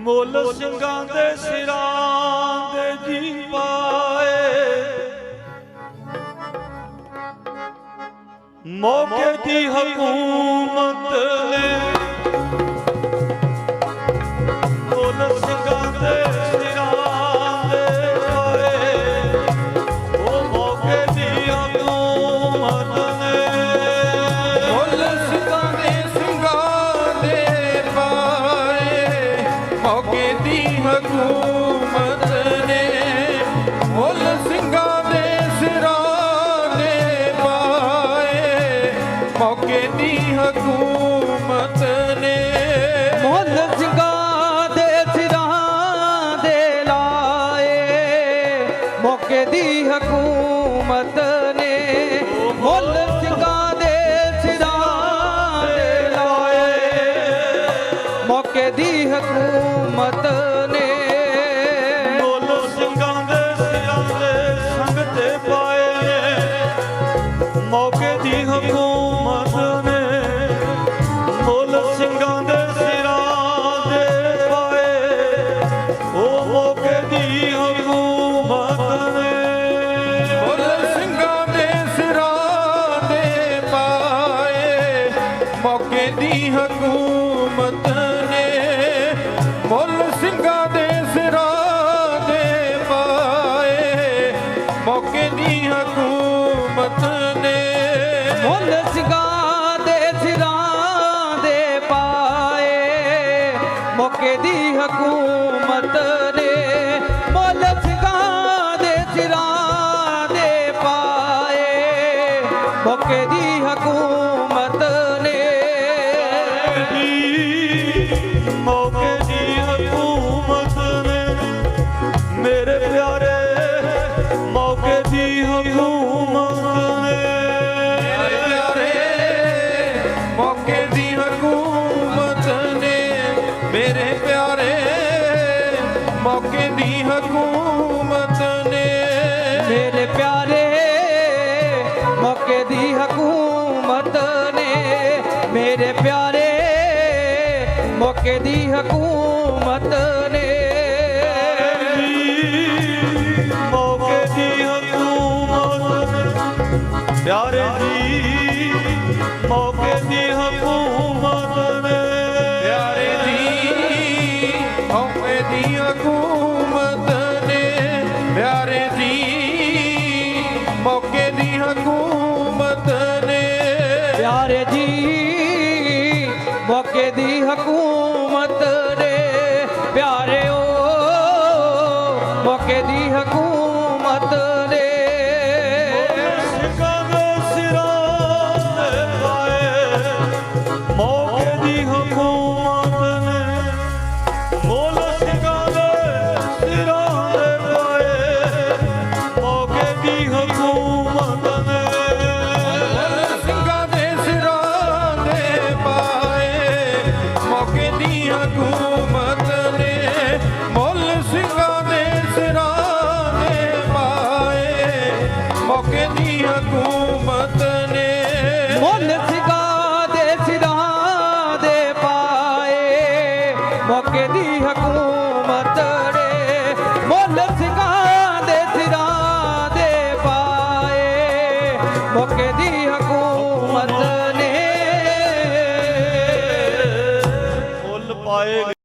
ਮੁੱਲ ਸਿੰਘਾਂ ਦੇ ਸਿਰਾਂ ਦੇ ਜੀ ਪਾਏ ਮੌਕੇ ਦੀ ਹਕੂਮਤ ਨੇ ਮੁੱਲ ਦੀ ਹਕੂਮਤ ਨੇ। ਮੁੱਲ ਸਿੰਘਾਂ ਦੇ ਸਿਰਾਂ ਦੇ ਲਾਏ। ਮੌਕੇ ਦੀ ਹਕੂਮਤ ਨੇ ਮੁੱਲ ਸਿੰਘਾਂ ਦੇ ਸਿਰਾਂ ਦੇ ਲਾਏ। ਮੌਕੇ ਦੀ ਹਕੂਮਤ ਨੇ ਦੀ ਹਕੂਮਤ ਨੇ। ਮੁੱਲ ਸਿੰਘਾਂ ਦੇ ਸਿਰਾਂ ਦੇ ਪਾਏ, ਮੌਕੇ ਦੀ ਹਕੂਮਤ ਨੇ। ਮੁੱਲ ਸਿੰਘਾਂ ਦੇ ਸਿਰਾਂ ਦੇ ਪਾਏ, ਮੌਕੇ ਦੀ ਹਕੂਮਤ ਮੌਕੇ ਦੀ ਹਕੂਮਤ ਨੇ। ਮੇਰੇ ਪਿਆਰੇ ਮੌਕੇ ਦੀ ਹਕੂਮਤ ਨੇ। ਮੇਰੇ ਪਿਆਰੇ ਮੌਕੇ ਦੀ ਹਕੂਮਤ ਨੇ। ਮੌਕੇ ਦੀ ਹਕੂਮਤ ਪਿਆਰੇ ਜੀ ਮੌਕੇ ਦੀ ਹਕੂਮਤ ਹਕੂਮਤ ਨੇ ਪਿਆਰੇ ਜੀ, ਮੌਕੇ ਦੀ ਹਕੂਮਤ ਨੇ ਪਿਆਰੇ ਜੀ, ਮੌਕੇ ਦੀ ਹਕੂਮਤ ਨੇ ਪਿਆਰਿਓ ਮੌਕੇ ਦੀ ਹਕੂਮਤ ਨੇ ਮੌਕੇ ਦੀ ਹਕੂਮਤ ਰੇ ਮੁੱਲ ਸਿੰਘਾਂ ਦੇ ਸਿਰਾਂ ਦੇ ਪਾਏ। ਮੌਕੇ ਦੀ ਹਕੂਮਤ ਨੇ। ਮੁੱਲ ਪਾਏ।